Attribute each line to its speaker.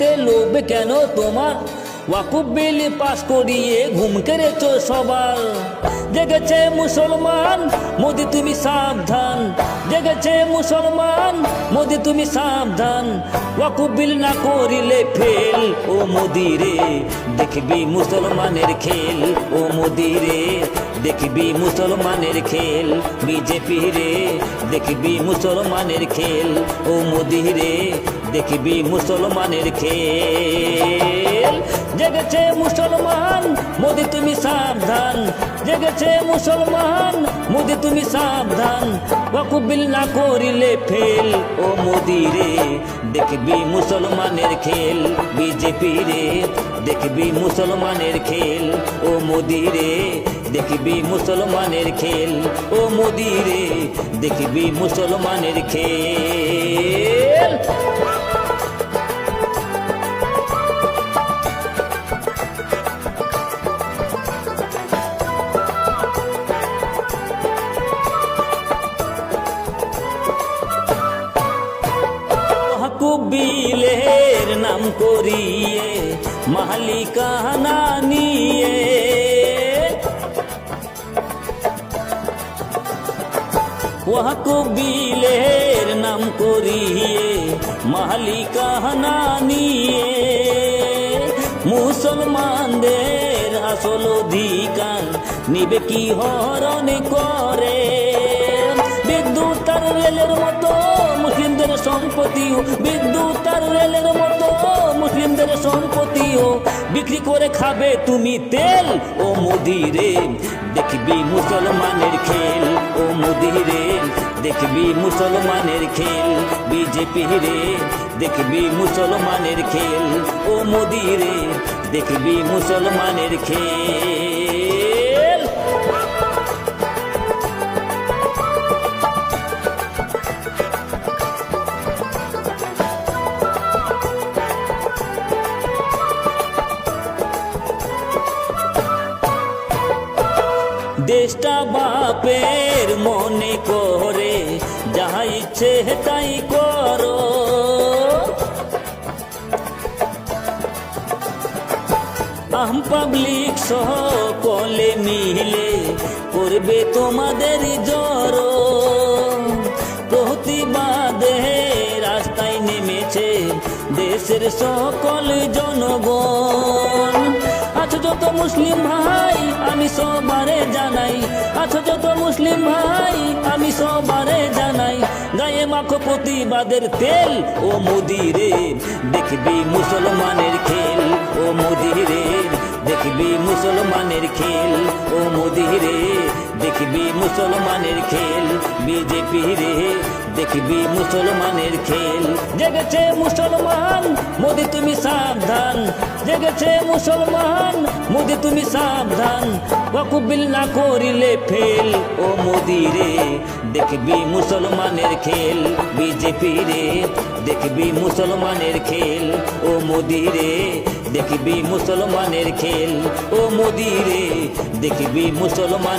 Speaker 1: সম্পত্তিতে লোভ কেন তোমার? ওয়াকুব বিল পাশ করিয়ে ঘুম কেড়েছ সবার। জেগেছে মুসলমান, মোদি তুমি সাবধান। জেগেছে মুসলমান, মোদি তুমি সাবধান। ওয়াকুব বিল না করিলে ফেল ও মোদি রে। দেখবি মুসলমানের খেল ও মোদি রে। দেখবি মুসলমানের খেল, বিজেপি রে। দেখবি মুসলমানের খেল, ও মোদি রে। দেখবি মুসলমানের খেল। জেগেছে মুসলমান, মোদি তুমি সাবধান। জেগেছে মুসলমান, মোদি তুমি সাবধান। ওয়াকুবিল না করিলে ফেল, ও মোদি রে। দেখবি মুসলমানের খেল, বিজেপি রে। দেখবি মুসলমানের খেল, ও মোদি রে। দেখবি মুসলমানের খেল ও মোদি রে দেখবি মুসলমানের খেল। কবিলের নাম করিয়ে মালিকানা নিয়ে কবিলের নাম করিয়ে মালিকানা নিয়ে। মুসলমানদের আসল অধিকার, নিবে কি হরণ করে। বিদ্যুৎ আর রেলের মতো মুসলিমদের সম্পত্তিও বিদ্যুৎ আর রেলের মতো মুসলিমদের সম্পত্তিও বিক্রি করে খাবে তুমি তেল। ও মুদিরে, দেখবি মুসলমানের খেল। ও মোদি রে দেখবি মুসলমানের খেল। বিজেপি রে, দেখবি মুসলমানের খেল। ও মোদি রে দেখবি মুসলমানের খেল। দেশটা বাপের মনে করে যাহা ইচ্ছে তাই করো। আম পাবলিক কলে মিলে করবে তোমাদের জড়। প্রতিবাদে রাস্তায় নেমেছে দেশের সকল জনগণ। আছো যত মুসলিম ভাই সবারে জানাই, আছো যত মুসলিম ভাই, আমি সবারে জানাই। গায়ে মাখো প্রতিবাদের তেল, ও মোদি রে দেখবি মুসলমানের খেল, ও মোদি রে দেখবি মুসলমানের খেল। ও মোদি রে, দেখবি মুসলমানের খেল। বিজেপি রে, দেখবি মুসলমানের খেল। জেগেছে মুসলমান, মোদি তুমি সাবধান। জেগেছে মুসলমান, মোদি তুমি সাবধান। ওয়াকুবিল না করিলে ফেল। ও মোদি রে, দেখবি মুসলমানের খেল। বিজেপি রে, দেখবি মুসলমানের খেল। ও মোদি রে দেখবি মুসলমানের খেল। ও মোদি রে দেখবি মুসলমান